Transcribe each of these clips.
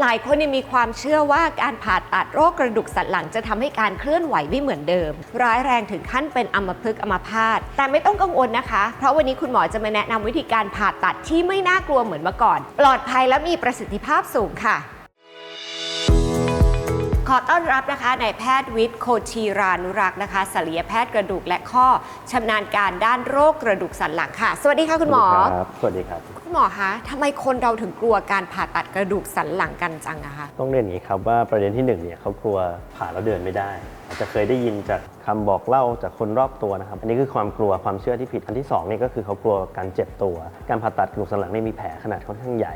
หลายคนมีความเชื่อว่าการผ่าตัดโรคกระดูกสันหลังจะทำให้การเคลื่อนไหวไม่เหมือนเดิม ร้ายแรงถึงขั้นเป็นอัมพฤกษ์อัมพาตแต่ไม่ต้องกังวลนะคะ เพราะวันนี้คุณหมอจะมาแนะนำวิธีการผ่าตัดที่ไม่น่ากลัวเหมือนเมื่อก่อน ปลอดภัยและมีประสิทธิภาพสูงค่ะ ขอต้อนรับนะคะนายแพทย์วิทย์โคชีรานุรักษ์นะคะศัลยแพทย์กระดูกและข้อชำนาญการด้านโรคกระดูกสันหลังค่ะ สวัสดีค่ะคุณหมอ ครับ สวัสดีครับ คุณหมอคะทำไมคนเราถึงกลัวการผ่าตัดกระดูกสันหลังกันจังอะคะ ต้องเรียนอย่างนี้ครับว่าประเด็นที่หนึ่งเนี่ยเขากลัวผ่าแล้วเดินไม่ได้ อาจจะเคยได้ยินจากคำบอกเล่าจากคนรอบตัวนะครับ อันนี้คือความกลัวความเชื่อที่ผิด อันที่สองเนี่ยก็คือเขากลัวการเจ็บตัว การผ่าตัดกระดูกสันหลังเนี่ยมีแผลขนาดค่อนข้างใหญ่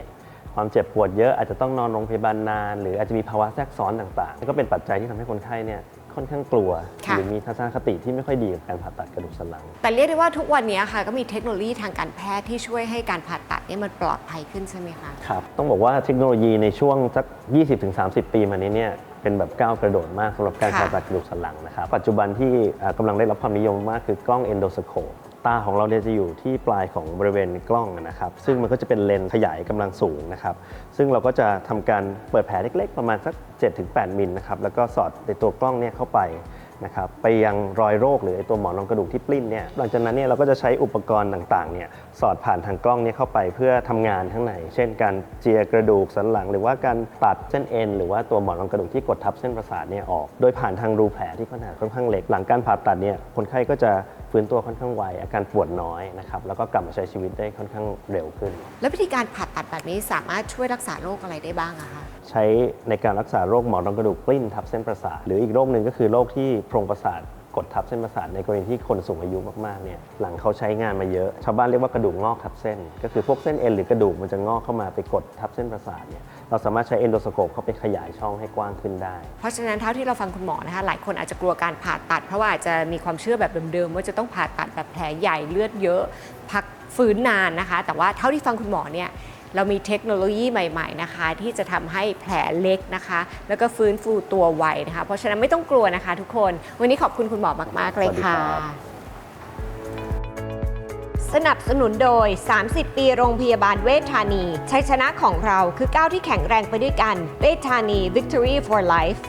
ความเจ็บปวดเยอะอาจจะต้องนอนโรงพยาบาลนาน หรืออาจจะมีภาวะแทรกซ้อนต่างๆนี่ก็เป็นปัจจัยที่ทำให้คนไข้เนี่ยค่อนข้างกลัวค่ะหรือมีทัศนคติที่ไม่ค่อยดีกับการผ่าตัดกระดูกสันหลัง แต่เรียกได้ว่าทุกวันนี้ค่ะก็มีเทคโนโลยีทางการแพทย์ที่ช่วยให้การผ่าตัดเนี่ยมันปลอดภัยขึ้นใช่ไหมคะ ครับ ต้องบอกว่าเทคโนโลยีในช่วงสัก 20-30 ปีมานี้เนี่ยเป็นแบบก้าวกระโดดมากสำหรับการค่ะ ผ่าตัดกระดูกสันหลังนะครับ ปัจจุบันที่อ่ากำลังได้รับความนิยมมากคือกล้องเอนโดสโคป ตาของเราเนี่ยจะอยู่ที่ปลายของบริเวณกล้องนะครับ ซึ่งมันก็จะเป็นเลนส์ขยายกำลังสูงนะครับ ซึ่งเราก็จะทำการเปิดแผลเล็กๆ ประมาณสัก 7-8 มิลนะครับ แล้วก็สอดในตัวกล้องเนี่ยเข้าไปนะครับไปยังรอยโรคหรือตัวหมอนรองกระดูกที่ปลิ้นเนี่ยหลังจากนั้นเนี่ยเราก็จะใช้อุปกรณ์ต่างๆเนี่ยสอดผ่านทางกล้องเนี่ยเข้าไปเพื่อทำงานข้างใน เช่น การเจียกระดูกสันหลัง หรือว่าการตัดเส้นเอ็นหรือว่าตัวหมอนรองกระดูกที่กดทับเส้นประสาทเนี่ยออก โดยผ่านทางรูแผลที่ขนาดค่อนข้างเล็ก หลังการผ่าตัดเนี่ยคนไข้ก็จะฟื้นตัวค่อนข้างไวอาการปวดน้อยนะครับแล้วก็กลับมาใช้ชีวิตได้ค่อนข้างเร็วขึ้น แล้ววิธีการผ่าตัดแบบนี้สามารถช่วยรักษาโรคอะไรได้บ้างอะคะใช้ในการรักษาโรคหมอนรองกระดูกปลิ้นทับเส้นประสาทหรืออีกโรคหนึ่งก็คือโรคที่โพรงประสาทก ดทับเส้นประสาทในกรณีที่คนสูงอายุมากๆเนี่ยหลังเขาใช้งานมาเยอะ ชาวบ้านเรียกว่ากระดูกงอกทับเส้น ก็คือพวกเส้นเอ็นหรือกระดูกมันจะงอกเข้ามาไปกดทับเส้นประสาทเนี่ยเราสามารถใช้เอนโดสโคปเข้าไปขยายช่องให้กว้างขึ้นได้ เพราะฉะนั้นเท่าที่เราฟังคุณหมอนะคะหลายคนอาจจะกลัวการผ่าตัด เพราะว่าอาจจะมีความเชื่อแบบเดิมๆว่าจะต้องผ่าตัดแบบแผลใหญ่เลือดเยอะ พักฟื้นนานนะคะ แต่ว่าเท่าที่ฟังคุณหมอเนี่ย เรามีเทคโนโลยีใหม่ๆนะคะ ที่จะทำให้แผลเล็กนะคะ แล้วก็ฟื้นฟูตัวไวนะคะ เพราะฉะนั้นไม่ต้องกลัวนะคะทุกคน วันนี้ขอบคุณคุณหมอมากๆเลยค่ะสวัสดีครับสนับสนุนโดย 30 ปีโรงพยาบาลเวชธานี ชัยชนะของเราคือก้าวที่แข็งแรงไปด้วยกัน เวชธานี Victory for Life